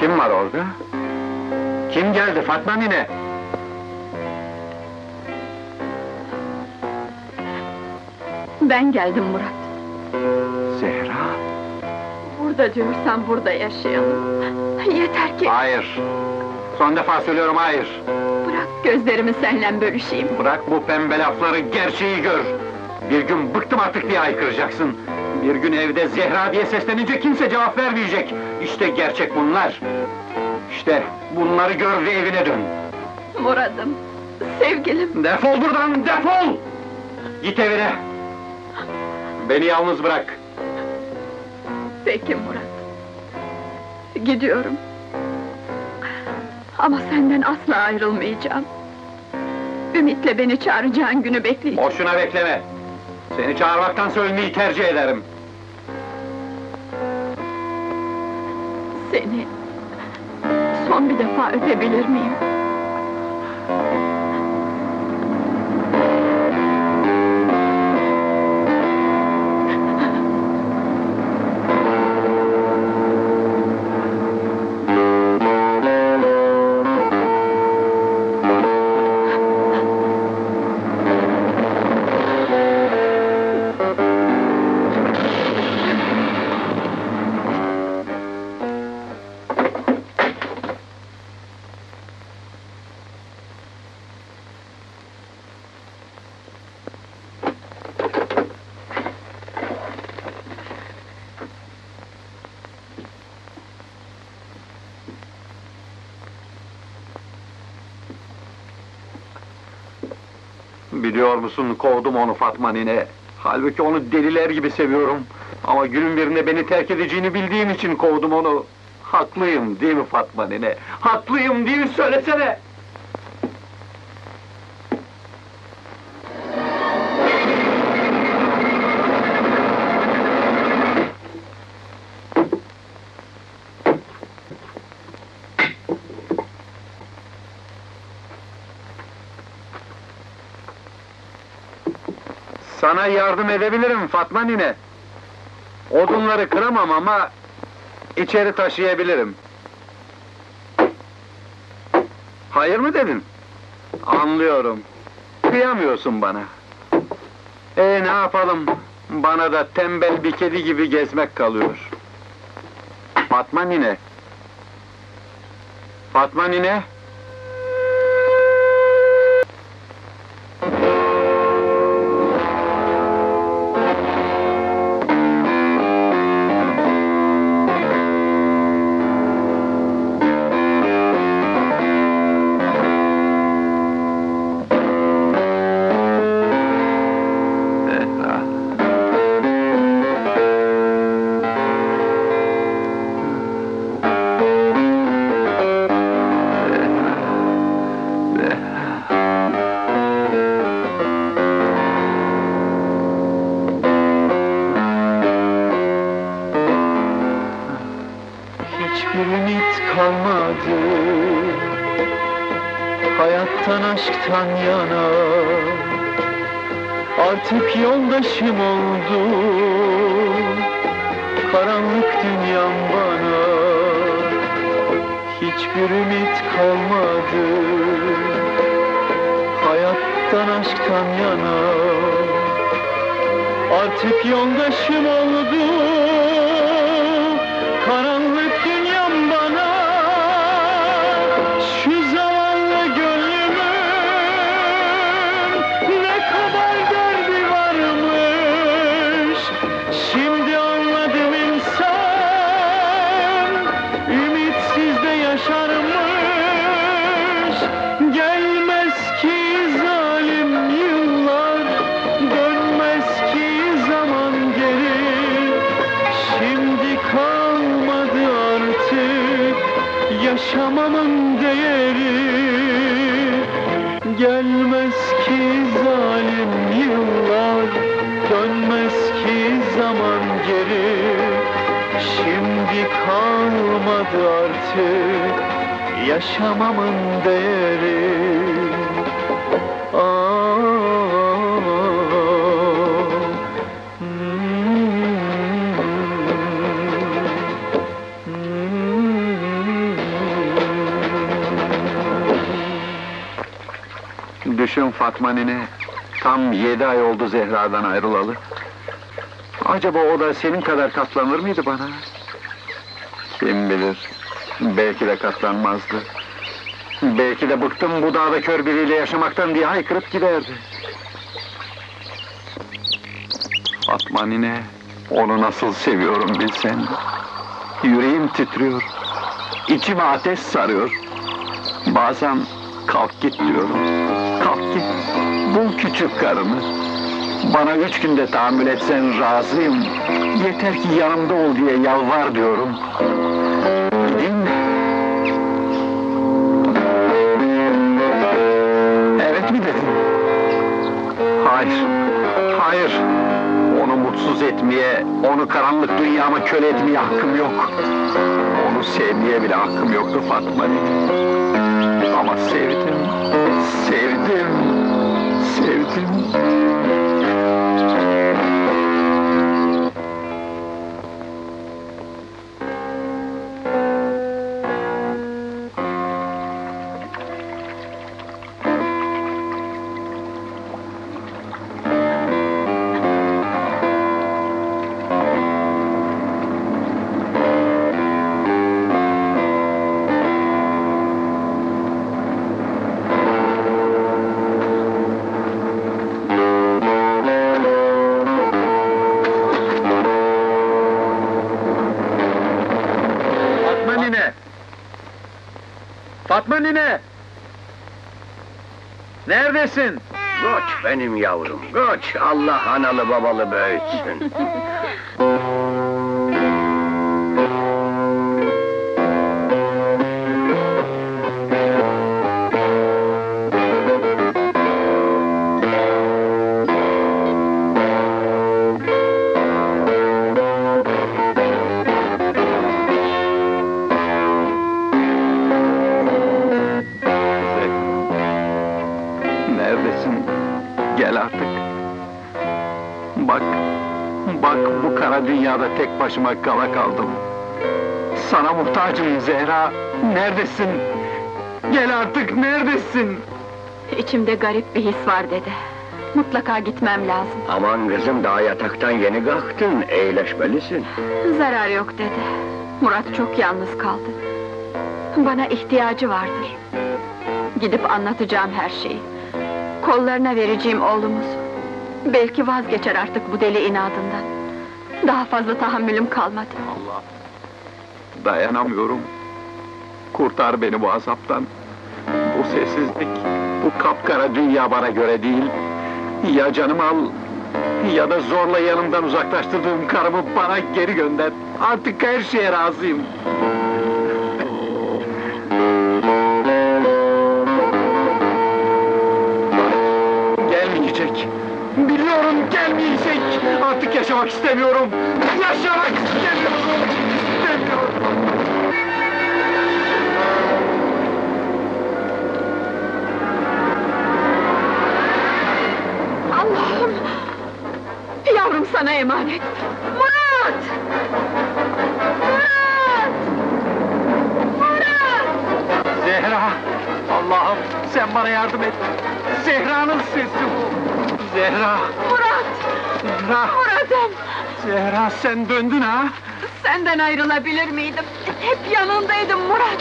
Kim var orada? Kim geldi Fatma nine? Ben geldim Murat. Zehra? Burada diyorsan burada yaşayalım. Yeter ki Hayır. Son defa söylüyorum hayır. bırak gözlerimi seninle bölüşeyim. Bırak bu pembe lafları, gerçeği gör. Bir gün bıktım artık diye haykıracaksın. Bir gün evde Zehra diye seslenince kimse cevap vermeyecek. İşte gerçek bunlar. İşte bunları gör ve evine dön. Murat'ım, sevgilim. Defol buradan, defol! Git evine. Beni yalnız bırak. Peki Murat. Gidiyorum. Ama senden asla ayrılmayacağım. Ümitle beni çağıracağın günü bekleyeceğim. Boşuna bekleme. Seni çağırmaktansa ölmeyi tercih ederim. Seni son bir defa öpebilir miyim? Biliyor musun kovdum onu Fatma nine. Halbuki onu deliler gibi seviyorum. Ama günün birinde beni terk edeceğini bildiğim için kovdum onu. Haklıyım değil mi Fatma nine? Haklıyım değil mi söylesene! Sana yardım edebilirim Fatma nine. Odunları kıramam ama içeri taşıyabilirim. Hayır mı dedin? Anlıyorum. Kıyamıyorsun bana. E ne yapalım? Bana da tembel bir kedi gibi gezmek kalıyor. Fatma nine. Fatma nine. Ümit kalmadı. Hayattan aşktan yana. Artık yoldaşım oldu. Karanlık dünyam bana. Hiçbir ümit kalmadı. Hayattan aşktan yana. Artık yoldaşım oldu Yaşamamın değeri Gelmez ki zalim yıllar Dönmez ki zaman geri. Şimdi kalmadı artık Yaşamamın değeri. Aa, Düşün Fatma nine, tam yedi ay oldu Zehra'dan ayrılalı. Acaba o da senin kadar katlanır mıydı bana? Kim bilir, belki de katlanmazdı. Belki de bıktım bu dağda kör biriyle yaşamaktan diye haykırıp giderdi. Fatma nine, onu nasıl seviyorum bilsen. Yüreğim titriyor, içime ateş sarıyor. Bazen kalk git diyorum. Kalk git. Bul küçük karını. Bana üç günde tahammül etsen razıyım. Yeter ki yanımda ol diye yalvar diyorum. Gideyim mi? Evet mi dedin? Hayır. Hayır. Onu mutsuz etmeye, onu karanlık dünyama köle etmeye hakkım yok. Onu sevmeye bile hakkım yoktu Fatma Ama sevdim. Fatma Fatma nine! Neredesin? Koç benim yavrum, koç. Allah analı babalı büyütsün. Neredesin? Gel artık. Bak, bak bu kara dünyada tek başıma kala kaldım. Sana muhtacım Zehra. Neredesin? Gel artık, neredesin? İçimde garip bir his var dede. Mutlaka gitmem lazım. Aman kızım daha yataktan yeni kalktın, eğleşmelisin. Zarar yok dede. Murat çok yalnız kaldı. Bana ihtiyacı vardır. Gidip anlatacağım her şeyi. Kollarına vereceğim oğlumuz. Belki vazgeçer artık bu deli inadından. Daha fazla tahammülüm kalmadı. Allah! Dayanamıyorum. Kurtar beni bu azaptan. Bu sessizlik, bu kapkara dünya bana göre değil. Ya canımı al, ya da zorla yanımdan uzaklaştırdığım karımı bana geri gönder. Artık her şeye razıyım. Gelmeyecek. Artık yaşamak istemiyorum. Yaşamak istemiyorum. İstemiyorum. Allah'ım! Yavrum sana emanet! Murat! Murat! Murat! Zehra! Allah'ım sen bana yardım et. Zehra'nın sesi bu. Zehra! Murat! Zehra! Murat'ım! Zehra sen döndün ha? Senden ayrılabilir miydim? Hep yanındaydım Murat!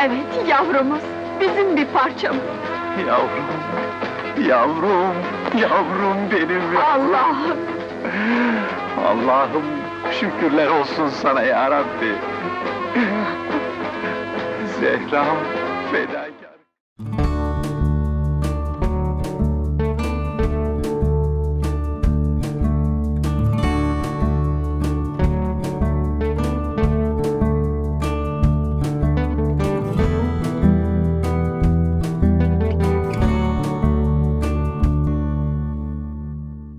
Evet yavrumuz, bizim bir parçamız. yavrum, yavrum, yavrum benim yavrum. Allah'ım! Allah'ım şükürler olsun sana ya Rabbi. Zehra feda.